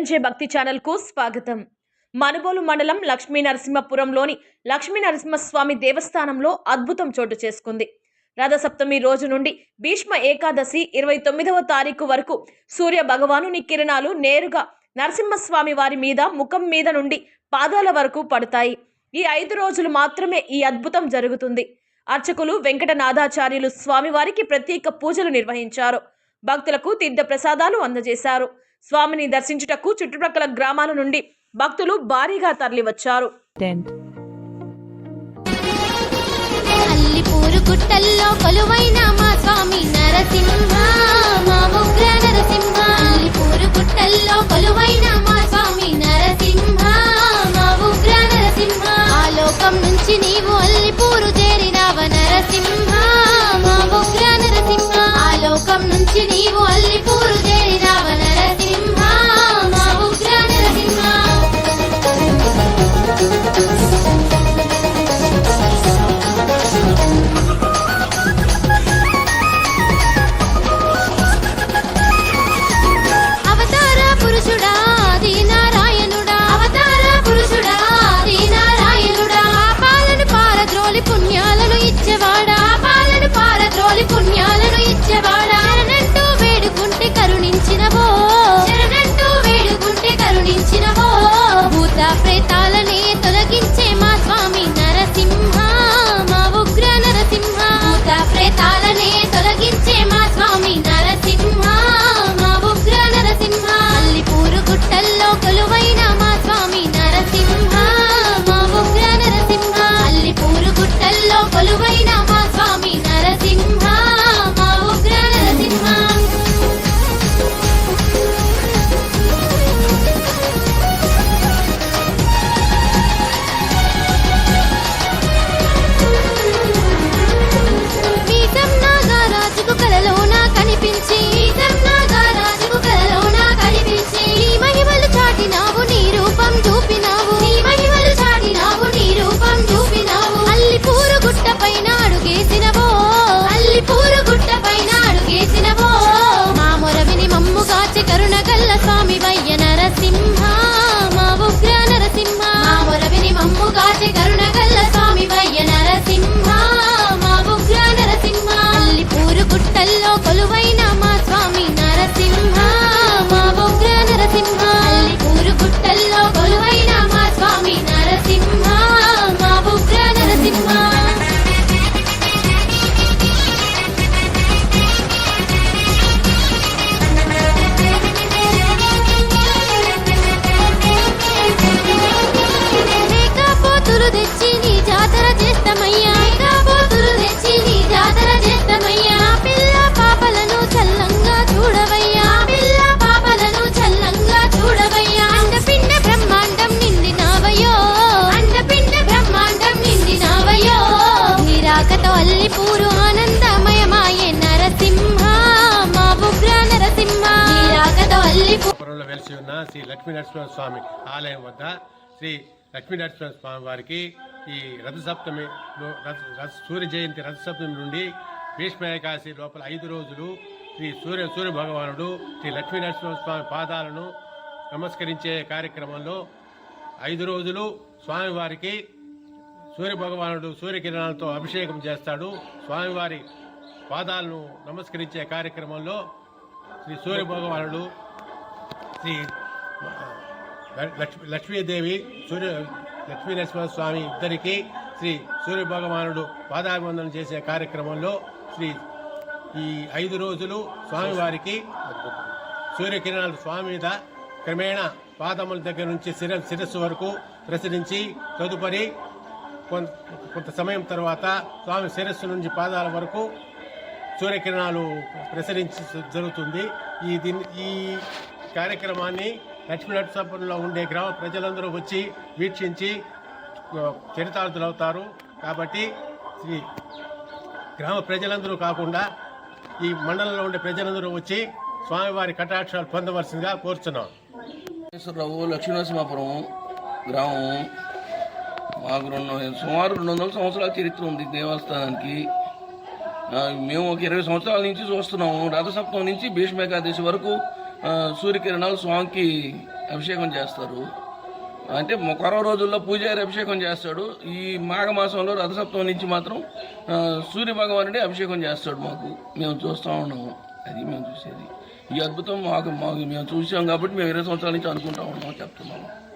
ఏఎన్జే భక్తి ఛానల్కు స్వాగతం. మనుబోలు మండలం లక్ష్మీ నరసింహపురంలోని లక్ష్మీ నరసింహస్వామి దేవస్థానంలో అద్భుతం చోటు చేసుకుంది. రథసప్తమి రోజు నుండి భీష్మ ఏకాదశి ఇరవై తొమ్మిదవ తారీఖు వరకు సూర్య భగవానుని కిరణాలు నేరుగా నరసింహస్వామి వారి మీద ముఖం మీద నుండి పాదాల వరకు పడతాయి. ఈ ఐదు రోజులు మాత్రమే ఈ అద్భుతం జరుగుతుంది. అర్చకులు వెంకటనాథాచార్యులు స్వామివారికి ప్రత్యేక పూజలు నిర్వహించారు. భక్తులకు తీర్థ ప్రసాదాలు అందజేశారు. స్వామిని దర్శించుటకు చుట్టుప్రక్కల గ్రామాల నుండి భక్తులు భారీగా తరలివచ్చారు. అల్లిపూరు గుట్టల్లో కొలువైన మా స్వామి నరసింహ మా ఉగ్ర నరసింహ. అల్లిపూరు గుట్టల్లో కొలువైన మా స్వామి నరసింహ మా ఉగ్ర నరసింహ. ఆ లోకం నుంచి నీవు అల్లిపూరు చేరినావ నరసింహ మా ఉగ్ర నరసింహ. ఆ లోకం నుంచి నీవు అల్లిపూరు అల్లిపూరు వెలిసి ఉన్న శ్రీ లక్ష్మీ నరసింహ స్వామి ఆలయం వద్ద శ్రీ లక్ష్మీ నరసింహ స్వామి వారికి ఈ రథసప్తమి రథ- రథ- సూర్య జయంతి రథసప్తమి నుండి భీష్మేకాశి లోపల ఐదు రోజులు శ్రీ సూర్య సూర్య భగవానుడు శ్రీ లక్ష్మీ నరసింహ స్వామి పాదాలను నమస్కరించే కార్యక్రమంలో ఐదు రోజులు స్వామివారికి సూర్య భగవానుడు సూర్యకిరణాలతో అభిషేకం చేస్తాడు. స్వామివారి పాదాలను నమస్కరించే కార్యక్రమంలో శ్రీ సూర్య భగవానుడు శ్రీ లక్ష్మీ లక్ష్మీదేవి సూర్య లక్ష్మీ నరసింహస్వామి ఇద్దరికి శ్రీ సూర్య భగవానుడు పాదాభివందనం చేసే కార్యక్రమంలో శ్రీ ఈ ఐదు రోజులు స్వామివారికి సూర్యకిరణాలు స్వామి మీద క్రమేణా పాదముల దగ్గర నుంచి శిర శిరస్సు వరకు ప్రసరించి తదుపరి కొంత కొంత సమయం తర్వాత స్వామి శిరస్సు నుంచి పాదాల వరకు సూర్యకిరణాలు ప్రసరించి జరుగుతుంది. ఈ దీని ఈ కార్యక్రమాన్ని లక్ష్మీనరసాపురంలో ఉండే గ్రామ ప్రజలందరూ వచ్చి వీక్షించి చరితార్థులవుతారు. కాబట్టి శ్రీ గ్రామ ప్రజలందరూ కాకుండా ఈ మండలంలో ఉండే ప్రజలందరూ వచ్చి స్వామివారి కటాక్షాలు పొందవలసిందిగా కోరుచున్నాం. రావు లక్ష్మీనరసింహాపురం గ్రామం. మాకు రెండు సుమారు రెండు వందల సంవత్సరాల చరిత్ర ఉంది దేవస్థానానికి. మేము ఒక ఇరవై సంవత్సరాల నుంచి చూస్తున్నాము. రథసప్తం నుంచి భీష్మేకాదశి వరకు సూర్యకిరణాలు స్వామికి అభిషేకం చేస్తారు. అంటే మొ- రోజుల్లో పూజారి అభిషేకం చేస్తాడు. ఈ మాఘమాసంలో రథసప్తం నుంచి మాత్రం సూర్య భగవానుడే అభిషేకం చేస్తాడు మాకు. మేము చూస్తూ ఉన్నాము. అది మేము చూసేది. ఈ అద్భుతం మాకు మాకు మేము చూసాం కాబట్టి మేము ఇరవై సంవత్సరాల నుంచి అనుకుంటా ఉన్నాం చెప్తున్నాము.